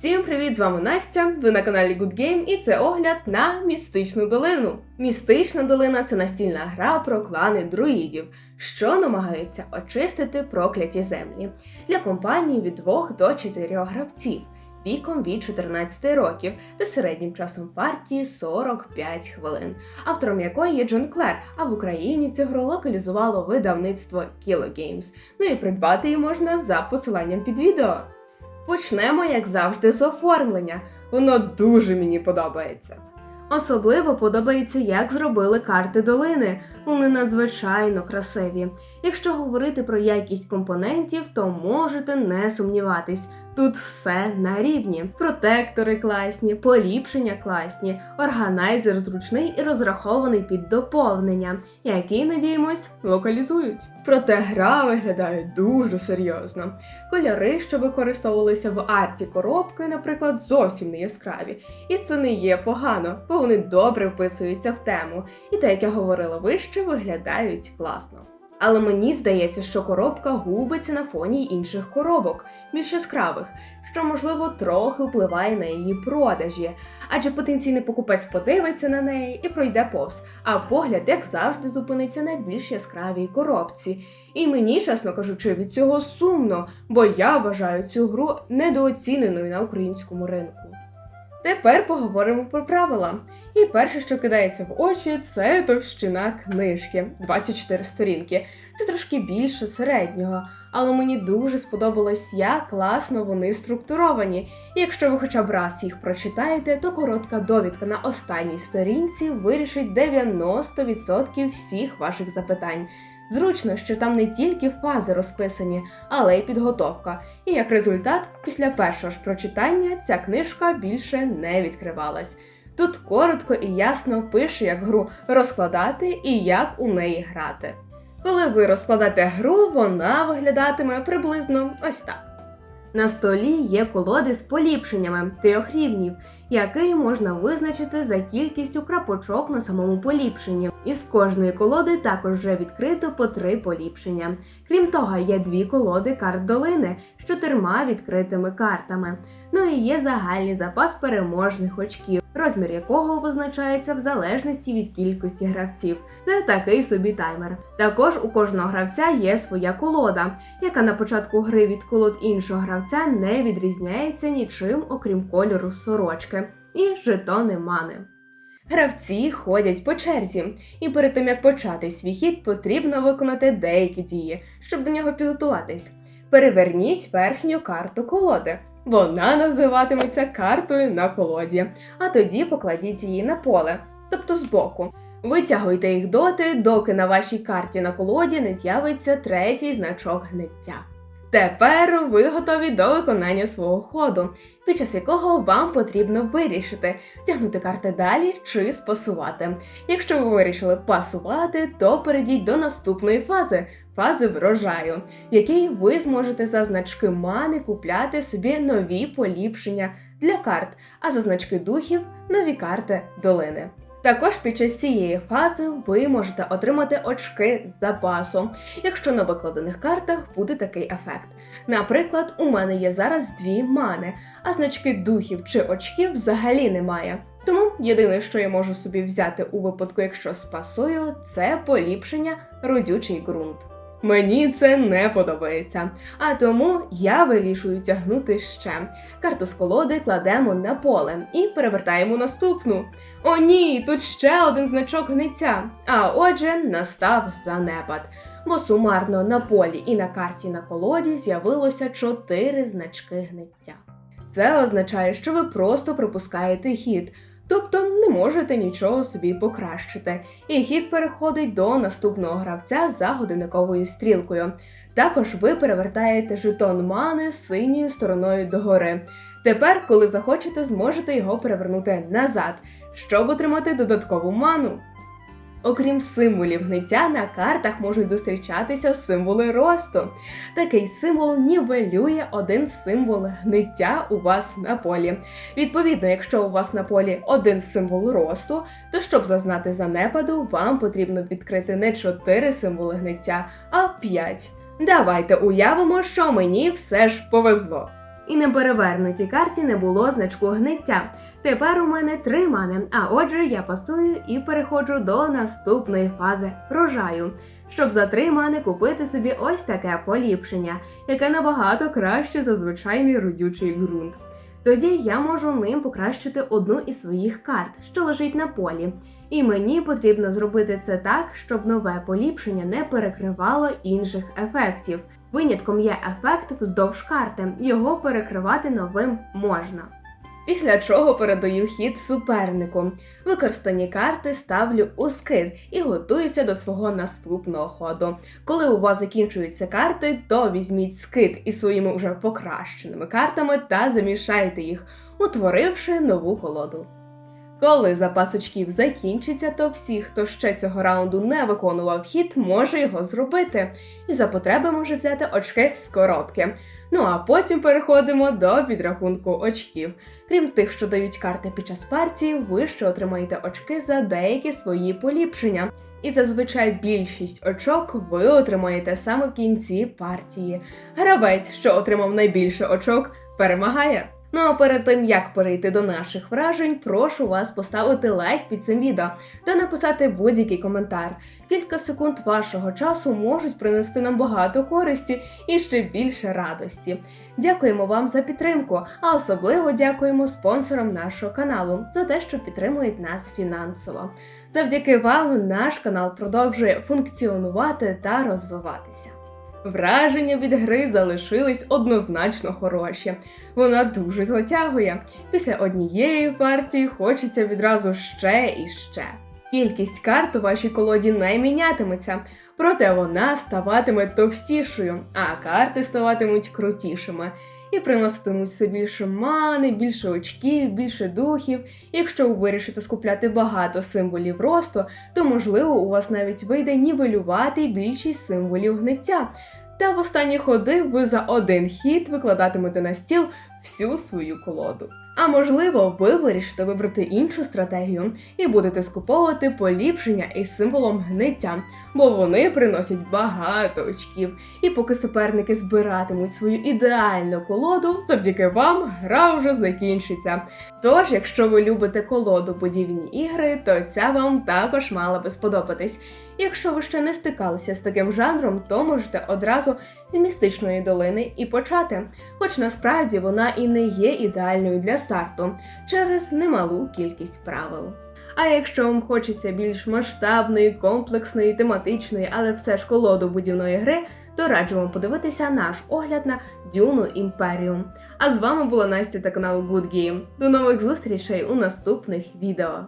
Всім привіт! З вами Настя. Ви на каналі Good Game і це огляд на містичну долину. Містична долина це настільна гра про клани друїдів, що намагаються очистити прокляті землі для компанії від 2 до 4 гравців віком від 14 років та середнім часом партії 45 хвилин, автором якої є Джон Клер. А в Україні цю гру локалізувало видавництво Kilo Games. Ну і придбати її можна за посиланням під відео. Почнемо, як завжди, з оформлення. Воно дуже мені подобається. Особливо подобається, як зробили карти долини. Вони надзвичайно красиві. Якщо говорити про якість компонентів, то можете не сумніватись. Тут все на рівні. Протектори класні, поліпшення класні, органайзер зручний і розрахований під доповнення, який, надіємось, локалізують. Проте гра виглядає дуже серйозно. Кольори, що використовувалися в арті коробки, наприклад, зовсім не яскраві. І це не є погано, бо вони добре вписуються в тему. І те, як я говорила вище, виглядають класно. Але мені здається, що коробка губиться на фоні інших коробок, більш яскравих, що можливо трохи впливає на її продажі, адже потенційний покупець подивиться на неї і пройде повз, а погляд, як завжди, зупиниться на більш яскравій коробці. І мені, чесно кажучи, від цього сумно, бо я вважаю цю гру недооціненою на українському ринку. Тепер поговоримо про правила. І перше, що кидається в очі, це товщина книжки 24 сторінки. Це трошки більше середнього, але мені дуже сподобалось, як класно вони структуровані. І якщо ви хоча б раз їх прочитаєте, то коротка довідка на останній сторінці вирішить 90% всіх ваших запитань. Зручно, що там не тільки фази розписані, але й підготовка. І як результат, після першого ж прочитання ця книжка більше не відкривалась. Тут коротко і ясно пише, як гру розкладати і як у неї грати. Коли ви розкладете гру, вона виглядатиме приблизно ось так. На столі є колоди з поліпшеннями трьох рівнів, який можна визначити за кількістю крапочок на самому поліпшенні. Із кожної колоди також вже відкрито по три поліпшення. Крім того, є дві колоди карт долини з чотирма відкритими картами. Ну і є загальний запас переможних очків, розмір якого визначається в залежності від кількості гравців. Це такий собі таймер. Також у кожного гравця є своя колода, яка на початку гри від колод іншого гравця не відрізняється нічим, окрім кольору сорочки, і жетони мани. Гравці ходять по черзі, і перед тим як почати свій хід, потрібно виконати деякі дії, щоб до нього підготуватись. Переверніть верхню карту колоди. Вона називатиметься картою на колоді, а тоді покладіть її на поле, тобто збоку. Витягуйте їх доти, доки на вашій карті на колоді не з'явиться третій значок гниття. Тепер ви готові до виконання свого ходу, під час якого вам потрібно вирішити, тягнути карти далі чи спасувати. Якщо ви вирішили пасувати, то перейдіть до наступної фази фази врожаю, в якій ви зможете за значки мани купляти собі нові поліпшення для карт, а за значки духів нові карти долини. Також під час цієї фази ви можете отримати очки з запасу, якщо на викладених картах буде такий ефект. Наприклад, у мене є зараз дві мани, а значки духів чи очків взагалі немає. Тому єдине, що я можу собі взяти у випадку, якщо спасую, це поліпшення родючий ґрунт. Мені це не подобається, а тому я вирішую тягнути ще. Карту з колоди кладемо на поле і перевертаємо наступну. О, ні, тут ще один значок гниття. А отже, настав занепад. Бо сумарно на полі і на карті на колоді з'явилося чотири значки гниття. Це означає, що ви просто пропускаєте хід тобто не можете нічого собі покращити. І хід переходить до наступного гравця за годинниковою стрілкою. Також ви перевертаєте жетон мани синьою стороною догори. Тепер, коли захочете, зможете його перевернути назад, щоб отримати додаткову ману. Окрім символів гниття, на картах можуть зустрічатися символи росту. Такий символ нівелює один символ гниття у вас на полі. Відповідно, якщо у вас на полі один символ росту, то щоб зазнати занепаду, вам потрібно відкрити не 4 символи гниття, а 5. Давайте уявимо, що мені все ж повезло. і на перевернутій карті не було значку гниття. Тепер у мене три мани, а отже, я пасую і переходжу до наступної фази рожаю, щоб за три мани купити собі ось таке поліпшення, яке набагато краще за звичайний родючий ґрунт. Тоді я можу ним покращити одну із своїх карт, що лежить на полі. І мені потрібно зробити це так, щоб нове поліпшення не перекривало інших ефектів. Винятком є ефект вздовж карти, його перекривати новим можна. Після чого передаю хід супернику. Використані карти ставлю у скид і готуюся до свого наступного ходу. Коли у вас закінчуються карти, то візьміть скид із своїми вже покращеними картами та замішайте їх, утворивши нову колоду. Коли запас очків закінчиться, то всі, хто ще цього раунду не виконував хід, може його зробити, і за потреби може взяти очки з коробки. Ну а потім переходимо до підрахунку очків. Крім тих, що дають карти під час партії, ви ще отримаєте очки за деякі свої поліпшення. І зазвичай більшість очок ви отримаєте саме в кінці партії. Гравець, що отримав найбільше очок, перемагає. Ну а перед тим як перейти до наших вражень, прошу вас поставити лайк під цим відео та написати будь-який коментар. Кілька секунд вашого часу можуть принести нам багато користі і ще більше радості. Дякуємо вам за підтримку, а особливо дякуємо спонсорам нашого каналу за те, що підтримують нас фінансово. Завдяки вам наш канал продовжує функціонувати та розвиватися. Враження від гри залишились однозначно хороші. Вона дуже затягує. Після однієї партії хочеться відразу ще і ще. Кількість карт у вашій колоді не мінятиметься, проте вона ставатиме товстішою, а карти ставатимуть крутішими і приноситимуть все більше мани, більше очків, більше духів. Якщо ви вирішите скупляти багато символів росту, то можливо у вас навіть вийде нівелювати більшість символів гниття. Та в останні ходи ви за один хід викладатимете на стіл всю свою колоду. А можливо, ви вирішите вибрати іншу стратегію і будете скуповувати поліпшення із символом гниття, бо вони приносять багато очків. І поки суперники збиратимуть свою ідеальну колоду, завдяки вам гра вже закінчиться. Тож, якщо ви любите колоду будівні ігри, то ця вам також мала би сподобатись. Якщо ви ще не стикалися з таким жанром, то можете одразу з містичної долини і почати. Хоч насправді вона і не є ідеальною для старту через немалу кількість правил. А якщо вам хочеться більш масштабної, комплексної, тематичної, але все ж колоду будівної гри, то раджу вам подивитися наш огляд на Дюну Імперіум. А з вами була Настя та канал Good Game. До нових зустрічей у наступних відео.